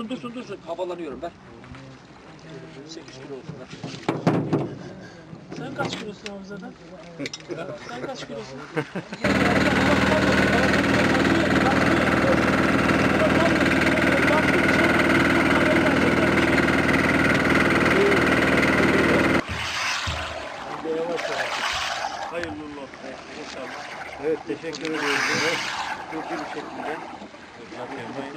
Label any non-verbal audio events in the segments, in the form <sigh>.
Dur, dursun dursun dursun. Havalanıyorum ver. 8 kilo olsun ver. Sen kaç kilosun zaten? Sen kaç kilosun? Hayırlı olsun. İnşallah. Evet teşekkür ediyoruz. Çok iyi bir şekilde.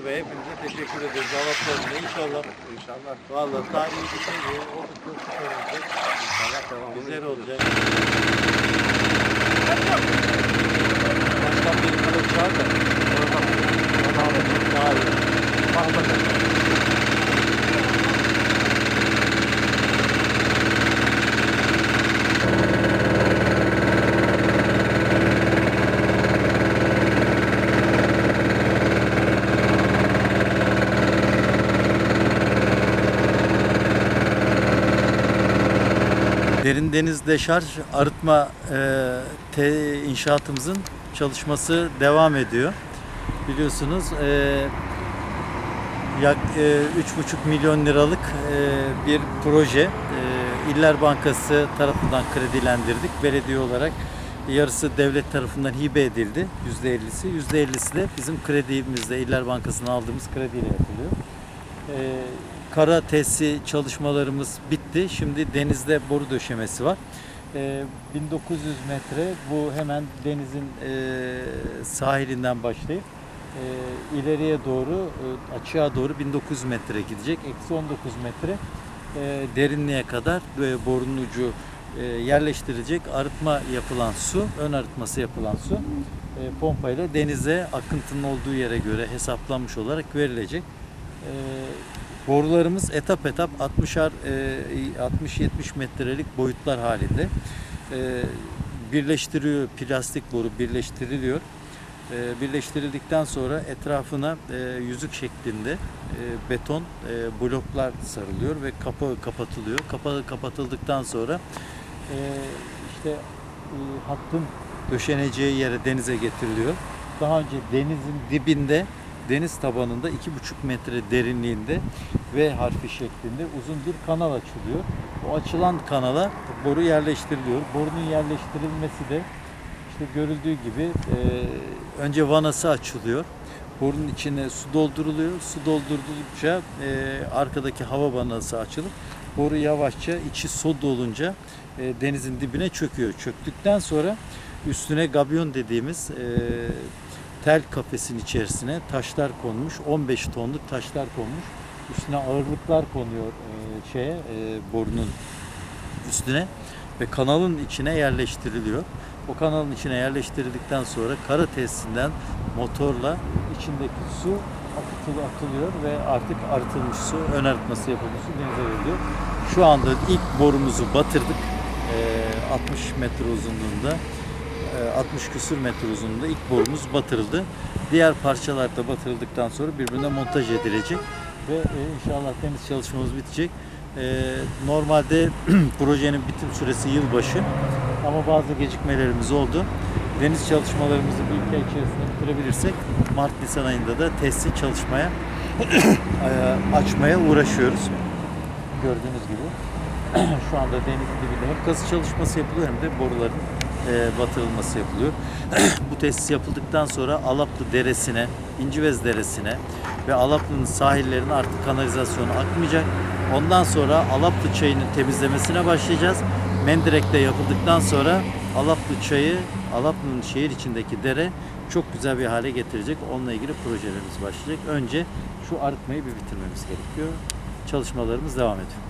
Bey hepinize teşekkür ederiz. Anlatlarında inşallah. İnşallah. Valla tarihi bir şey değil. O da çok olacak. İnşallah devam Güzel olacak. Başkan bir kadar çağır da. Ona alacak daha iyi. Bak bakalım. Derin deniz deşarj arıtma e, te, inşaatımızın çalışması devam ediyor. Biliyorsunuz e, yak e, 3,5 milyon liralık e, bir proje. E, İller Bankası tarafından kredilendirdik. Belediye olarak yarısı devlet tarafından hibe edildi. %50'si. %50'si de bizim kredimizde İller Bankası'ndan aldığımız krediyle yapılıyor. E, kara testi çalışmalarımız bitti. Şimdi denizde boru döşemesi var. E, 1900 metre bu hemen denizin e, sahilinden başlayıp e, ileriye doğru e, açığa doğru 1900 metre gidecek. Eksi 19 metre derinliğe kadar borunun ucu e, yerleştirilecek. Arıtma yapılan su, ön arıtması yapılan su pompayla denize akıntının olduğu yere göre hesaplanmış olarak verilecek. Borularımız etap etap 60'ar e, 60-70 metrelik boyutlar halinde e, birleştiriyor plastik boru birleştiriliyor. E, birleştirildikten sonra etrafına e, yüzük şeklinde e, beton e, bloklar sarılıyor ve kapı kapatılıyor. Kapı kapatıldıktan sonra e, işte e, hattın döşeneceği yere denize getiriliyor. Daha önce denizin dibinde deniz tabanında 2,5 metre derinliğinde V harfi şeklinde uzun bir kanal açılıyor. O açılan kanala boru yerleştiriliyor. Borunun yerleştirilmesi de işte görüldüğü gibi e, önce vanası açılıyor. Borunun içine su dolduruluyor. Su dolduruldukça e, arkadaki hava vanası açılıp boru yavaşça içi su dolunca e, denizin dibine çöküyor. Çöktükten sonra üstüne gabyon dediğimiz e, tel kafesin içerisine taşlar konmuş. 15 tonluk taşlar konmuş. Üstüne ağırlıklar konuyor e, şeye e, borunun üstüne ve kanalın içine yerleştiriliyor. O kanalın içine yerleştirildikten sonra kara tesisinden motorla içindeki su atılıyor ve artık arıtılmış su, ön arıtması yapılmış su denize veriliyor. Şu anda ilk borumuzu batırdık. E, 60 metre uzunluğunda. E, 60 küsür metre uzunluğunda ilk borumuz batırıldı. Diğer parçalar da batırıldıktan sonra birbirine montaj edilecek ve e, inşallah deniz çalışmamız bitecek. E, normalde <clears throat> projenin bitim süresi yılbaşı ama bazı gecikmelerimiz oldu. Deniz çalışmalarımızı iki ay içerisinde bitirebilirsek Mart-Nisan ayında da testi çalışmaya <clears throat> e, açmaya uğraşıyoruz. Gördüğünüz gibi <clears throat> şu anda denizin dibinde hem kazı çalışması yapılıyor hem de boruların e, batırılması yapılıyor. <clears throat> Bu tesis yapıldıktan sonra Alaplı Deresi'ne, İncivez Deresi'ne ve Alaplı'nın sahillerine artık kanalizasyonu akmayacak. Ondan sonra Alaplı çayının temizlemesine başlayacağız. Mendirek'te yapıldıktan sonra Alaplı çayı, Alaplı'nın şehir içindeki dere çok güzel bir hale getirecek. Onunla ilgili projelerimiz başlayacak. Önce şu arıtmayı bir bitirmemiz gerekiyor. Çalışmalarımız devam ediyor.